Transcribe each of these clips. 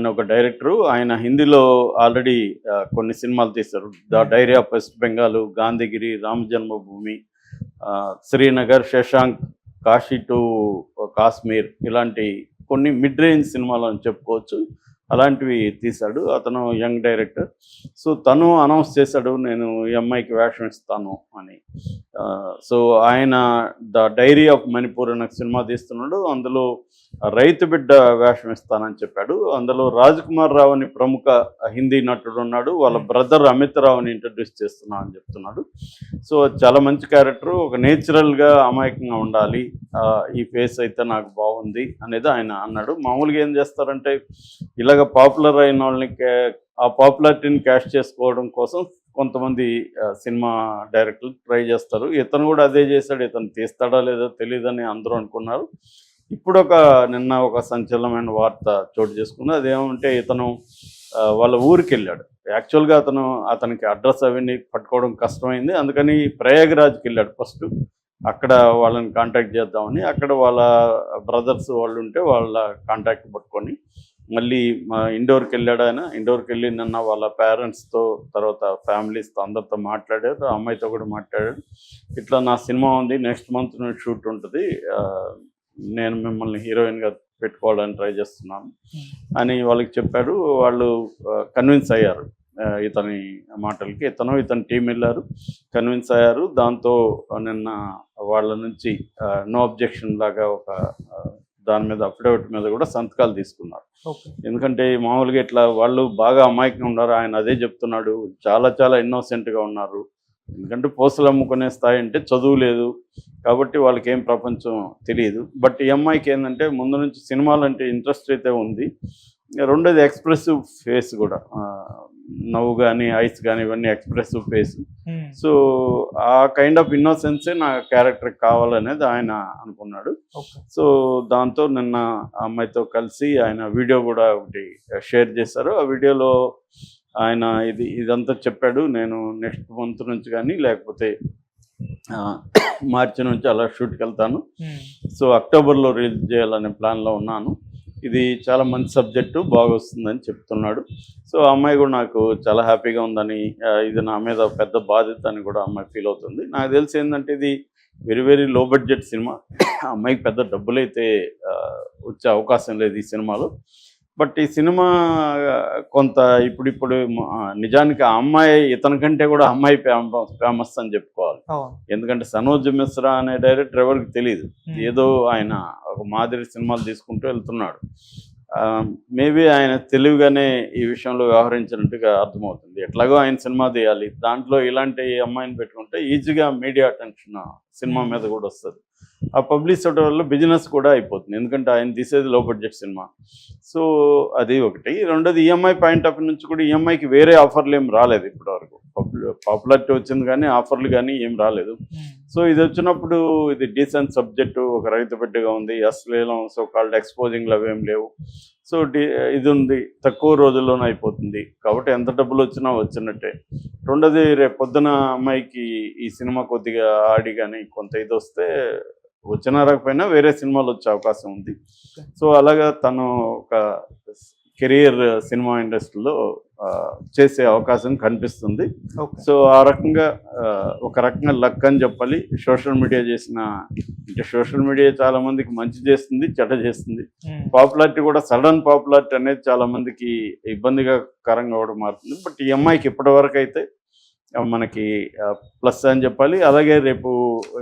అని ఒక డైరెక్టరు ఆయన హిందీలో ఆల్రెడీ కొన్ని సినిమాలు తీశారు the diary of West Bengal Gandhigiri Rama Janmabhoomi Srinagar Shashank Kashi to Kashmir ఇలాంటి కొన్ని మిడ్ రేంజ్ సినిమాలు అని చెప్పుకోవచ్చు. అలాంటివి తీశాడు. అతను యంగ్ డైరెక్టర్. సో తను అనౌన్స్ చేశాడు నేను ఈ అమ్మాయికి వేషం ఇస్తాను అని. సో ఆయన ద డైరీ ఆఫ్ మణిపూర్ అనే సినిమా తీస్తున్నాడు. అందులో రైతు బిడ్డ వేషం ఇస్తానని చెప్పాడు. అందులో రాజ్ కుమార్ రావు అని ప్రముఖ హిందీ నటుడు ఉన్నాడు. వాళ్ళ బ్రదర్ అమిత్ రావుని ఇంట్రడ్యూస్ చేస్తున్నా అని చెప్తున్నాడు. సో చాలా మంచి క్యారెక్టర్. ఒక నేచురల్గా అమాయకంగా ఉండాలి. ఈ ఫేస్ అయితే నాకు బాగుంది అనేది ఆయన అన్నాడు. మామూలుగా ఏం చేస్తారంటే ఇలాగ పాపులర్ అయిన వాళ్ళని ఆ పాపులారిటీని క్యాష్ చేసుకోవడం కోసం కొంతమంది సినిమా డైరెక్టర్లు ట్రై చేస్తారు. ఇతను కూడా అదే చేశాడు. ఇతను తీస్తాడా లేదో తెలియదని అందరూ అనుకున్నారు. ఇప్పుడు ఒక నిన్న ఒక సంచలనమైన వార్త చోటు చేసుకుంది. అదేమంటే ఇతను వాళ్ళ ఊరికి వెళ్ళాడు యాక్చువల్గా అతను అతనికి అడ్రస్ అవన్నీ పట్టుకోవడం కష్టమైంది. అందుకని ప్రయాగరాజ్కి వెళ్ళాడు ఫస్ట్. అక్కడ వాళ్ళని కాంటాక్ట్ చేద్దామని అక్కడ వాళ్ళ బ్రదర్స్ వాళ్ళు ఉంటే వాళ్ళ కాంటాక్ట్ పట్టుకొని మళ్ళీ మా ఇండోర్కి వెళ్ళాడు ఆయన. ఇండోర్కి వెళ్ళి నిన్న వాళ్ళ పేరెంట్స్తో తర్వాత ఫ్యామిలీస్తో అందరితో మాట్లాడారు. ఆ అమ్మాయితో కూడా మాట్లాడాడు. ఇట్లా నా సినిమా ఉంది. నెక్స్ట్ మంత్ షూట్ ఉంటుంది. నేను మిమ్మల్ని హీరోయిన్గా పెట్టుకోవడానికి ట్రై చేస్తున్నాను. అని వాళ్ళకి చెప్పాడు. వాళ్ళు కన్విన్స్ అయ్యారు. ఇతని మాటలకి. ఇతను ఇతని టీం వెళ్ళారు. కన్విన్స్ అయ్యారు. దాంతో నిన్న వాళ్ళ నుంచి నో అబ్జెక్షన్ లాగా ఒక దాని మీద అఫిడవిట్ మీద కూడా సంతకాలు తీసుకున్నారు. ఎందుకంటే మామూలుగా ఇట్లా వాళ్ళు బాగా అమాయకంగా ఉన్నారు. ఆయన అదే చెప్తున్నాడు. చాలా చాలా ఇన్నోసెంట్గా ఉన్నారు. ఎందుకంటే పోసలు అమ్ముకునే స్థాయి అంటే చదువు లేదు. కాబట్టి వాళ్ళకి ఏం ప్రపంచం తెలియదు. బట్ ఈ అమ్మాయికి ఏంటంటే ముందు నుంచి సినిమాలు అంటే ఇంట్రెస్ట్ అయితే ఉంది. రెండోది ఎక్స్ప్రెసివ్ ఫేస్ కూడా. నవ్వు కానీ ఐస్ కానీ ఇవన్నీ ఎక్స్ప్రెసివ్ ఫేస్. సో ఆ కైండ్ ఆఫ్ ఇన్నోసెన్సే నా క్యారెక్టర్ కావాలనేది ఆయన అనుకున్నాడు. సో దాంతో నిన్న అమ్మాయితో కలిసి ఆయన వీడియో కూడా ఒకటి షేర్ చేశారు. ఆ వీడియోలో ఆయన ఇది ఇదంతా చెప్పాడు. నేను నెక్స్ట్ మంత్ నుంచి కానీ లేకపోతే మార్చి నుంచి అలా షూట్కి వెళ్తాను. సో అక్టోబర్లో రిలీజ్ చేయాలనే ప్లాన్లో ఉన్నాను. ఇది చాలా మంచి సబ్జెక్టు బాగా వస్తుందని చెప్తున్నాడు. సో ఆ అమ్మాయి కూడా నాకు చాలా హ్యాపీగా ఉందని ఇది నా మీద పెద్ద బాధ్యత అని కూడా అమ్మాయి ఫీల్ అవుతుంది. నాకు తెలిసి ఏంటంటే ఇది వెరీ వెరీ లో బడ్జెట్ సినిమా. ఆ అమ్మాయికి పెద్ద డబ్బులు అయితే వచ్చే అవకాశం లేదు ఈ సినిమాలో. బట్ ఈ సినిమా కొంత ఇప్పుడు ఇప్పుడు ఆ, నిజానికి ఆ అమ్మాయి ఇతని కంటే కూడా అమ్మాయి ఫేమస్ అని చెప్పుకోవాలి. ఎందుకంటే సనోజ్ మిశ్రా అనే డైరెక్టర్ ఎవరికి తెలియదు. ఏదో ఆయన ఒక మాదిరి సినిమాలు తీసుకుంటూ వెళ్తున్నాడు. మేబీ ఆయన తెలివిగానే ఈ విషయంలో వ్యవహరించినట్టుగా అర్థమవుతుంది. ఎట్లాగో ఆయన సినిమా తీయాలి. దాంట్లో ఇలాంటి అమ్మాయిని పెట్టుకుంటే ఈజీగా మీడియా అటెన్షన్ సినిమా మీద కూడా వస్తుంది. ఆ పబ్లిసిటీ వల్ల బిజినెస్ కూడా అయిపోతుంది. ఎందుకంటే ఆయన తీసేది లో బడ్జెట్ సినిమా. సో అది ఒకటి. రెండోది ఈఎంఐ పాయింట్ ఆఫ్ నుంచి కూడా ఈఎంఐకి వేరే ఆఫర్లు ఏం రాలేదు ఇప్పటివరకు. పాపులారిటీ వచ్చింది కానీ ఆఫర్లు కానీ ఏం రాలేదు. ఉమ్. సో ఇది వచ్చినప్పుడు ఇది డీసెంట్ సబ్జెక్టు ఒక రైతు బిడ్డగా ఉంది అశ్లీలం సో కాల్డ్ ఎక్స్పోజింగ్లు అవేం లేవు. సో ఇది ఉంది తక్కువ రోజుల్లోనే అయిపోతుంది. కాబట్టి ఎంత డబ్బులు వచ్చినా వచ్చినట్టే. రెండోది రేపు పొద్దున అమ్మాయికి ఈ సినిమా కొద్దిగా ఆడి కానీ కొంత ఇది వస్తే వచ్చినా రాకపోయినా వేరే సినిమాలు వచ్చే అవకాశం ఉంది. సో అలాగా తను ఒక కెరియర్ సినిమా ఇండస్ట్రీలో చేసే అవకాశం కనిపిస్తుంది. సో ఆ రకంగా ఒక రకంగా లక్ అని చెప్పాలి. సోషల్ మీడియా చేసిన అంటే సోషల్ మీడియా చాలా మందికి మంచి చేస్తుంది చెడ్డ చేస్తుంది. పాపులారిటీ కూడా సడన్ పాపులారిటీ అనేది చాలా మందికి ఇబ్బందిగా కరంగా కూడా మారుతుంది. బట్ ఈ అమ్మాయికి ఇప్పటి వరకు అయితే మనకి ప్లస్ అని చెప్పాలి. అలాగే రేపు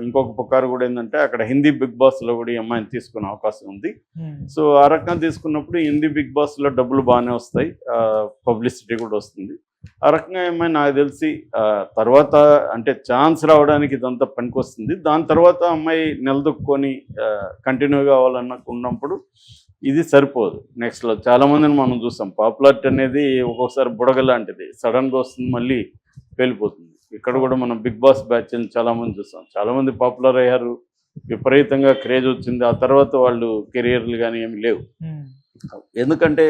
ఇంకొక పుకారు కూడా ఏంటంటే అక్కడ హిందీ బిగ్ బాస్లో కూడా ఈ అమ్మాయిని తీసుకునే అవకాశం ఉంది. సో ఆ రకంగా తీసుకున్నప్పుడు హిందీ బిగ్ బాస్లో డబ్బులు బాగానే వస్తాయి. పబ్లిసిటీ కూడా వస్తుంది. ఆ రకంగా ఏమైనా నాకు తెలిసి తర్వాత అంటే ఛాన్స్ రావడానికి ఇదంతా పనికొస్తుంది. దాని తర్వాత అమ్మాయి నిలదొక్కుని కంటిన్యూ కావాలనుకున్నప్పుడు ఇది సరిపోదు. నెక్స్ట్లో చాలా మందిని మనం చూసాం. పాపులారిటీ అనేది ఒక్కొక్కసారి బుడగ లాంటిది. సడన్గా వస్తుంది మళ్ళీ వెళ్ళిపోతుంది. ఇక్కడ కూడా మనం బిగ్ బాస్ బ్యాచ్ చాలా మంది చూసాం చాలా మంది పాపులర్ అయ్యారు. విపరీతంగా క్రేజ్ వచ్చింది. ఆ తర్వాత వాళ్ళు కెరియర్లు కానీ ఏమి లేవు. ఎందుకంటే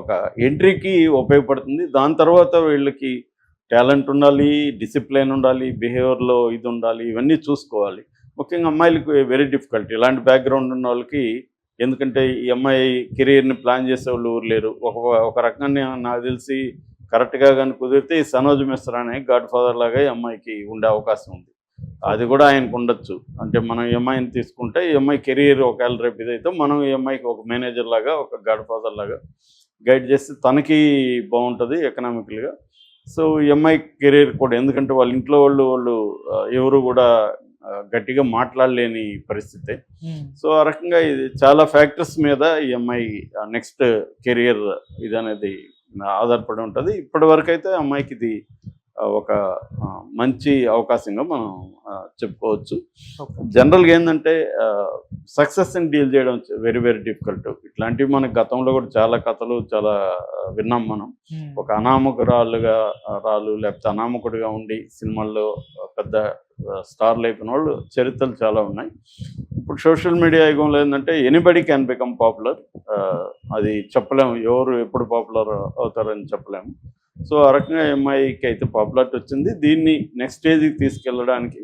ఒక ఎంట్రీకి ఉపయోగపడుతుంది. దాని తర్వాత వీళ్ళకి టాలెంట్ ఉండాలి డిసిప్లిన్ ఉండాలి బిహేవియర్లో ఇది ఉండాలి ఇవన్నీ చూసుకోవాలి. ముఖ్యంగా అమ్మాయిలకు వెరీ డిఫికల్ట్. ఇలాంటి బ్యాక్గ్రౌండ్ ఉన్న వాళ్ళకి ఎందుకంటే ఈ అమ్మాయి కెరీర్ని ప్లాన్ చేసే వాళ్ళు ఊరు లేరు. ఒక ఒక రకంగా నాకు తెలిసి కరెక్ట్గా కానీ కుదిరితే ఈ సనోజ్ మిశ్రా అనే గాడ్ ఫాదర్ లాగా ఈ అమ్మాయికి ఉండే అవకాశం ఉంది. అది కూడా ఆయనకు ఉండొచ్చు. అంటే మనం ఈ అమ్మాయిని తీసుకుంటే ఈ అమ్మాయి కెరీర్ ఒకవేళ రేపు ఇదైతే మనం ఈ అమ్మాయికి ఒక మేనేజర్ లాగా ఒక గాడ్ ఫాదర్ లాగా గైడ్ చేస్తే తనకి బాగుంటుంది ఎకనామికల్గా. సో ఈ అమ్మాయి కెరీర్ కూడా ఎందుకంటే వాళ్ళ ఇంట్లో వాళ్ళు వాళ్ళు ఎవరు కూడా గట్టిగా మాట్లాడలేని పరిస్థితి. సో ఆ రకంగా ఇది చాలా ఫ్యాక్టర్స్ మీద ఈ అమ్మాయి నెక్స్ట్ కెరియర్ ఇది అనేది ఆధారపడి ఉంటుంది. ఇప్పటి వరకు అయితే అమ్మాయికి ఇది ఒక మంచి అవకాశంగా మనం చెప్పుకోవచ్చు. జనరల్గా ఏంటంటే సక్సెస్ని డీల్ చేయడం వెరీ వెరీ డిఫికల్ట్. ఇట్లాంటివి మనకి గతంలో కూడా చాలా కథలు చాలా విన్నాం మనం. ఒక అనామకురాలుగా రాలు లేకపోతే అనామకుడిగా ఉండి సినిమాల్లో పెద్ద స్టార్లు అయిపోయిన వాళ్ళు చరిత్రలు చాలా ఉన్నాయి. ఇప్పుడు సోషల్ మీడియా యుగంలో ఏంటంటే ఎనీబడి క్యాన్ బికమ్ పాపులర్. అది చెప్పలేము. ఎవరు ఎప్పుడు పాపులర్ అవుతారని చెప్పలేము. సో ఆ రకంగా అమ్మాయికి అయితే పాపులారిటీ వచ్చింది. దీన్ని నెక్స్ట్ స్టేజ్కి తీసుకెళ్ళడానికి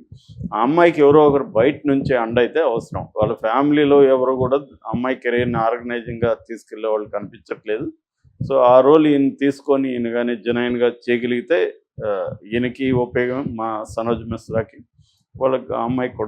ఆ అమ్మాయికి ఎవరో ఒకరు బయట నుంచి అండ అయితే అవసరం. వాళ్ళ ఫ్యామిలీలో ఎవరు కూడా అమ్మాయి కెరీర్ని ఆర్గనైజింగ్గా తీసుకెళ్ళే వాళ్ళు కనిపించట్లేదు. సో ఆ రోల్ ఈయన తీసుకొని ఈయన కానీ జనైన్గా చేయగలిగితే ఈయనకి ఉపయోగం మా సనోజ్ మిశ్రాకి వాళ్ళకి ఆ అమ్మాయికి కూడా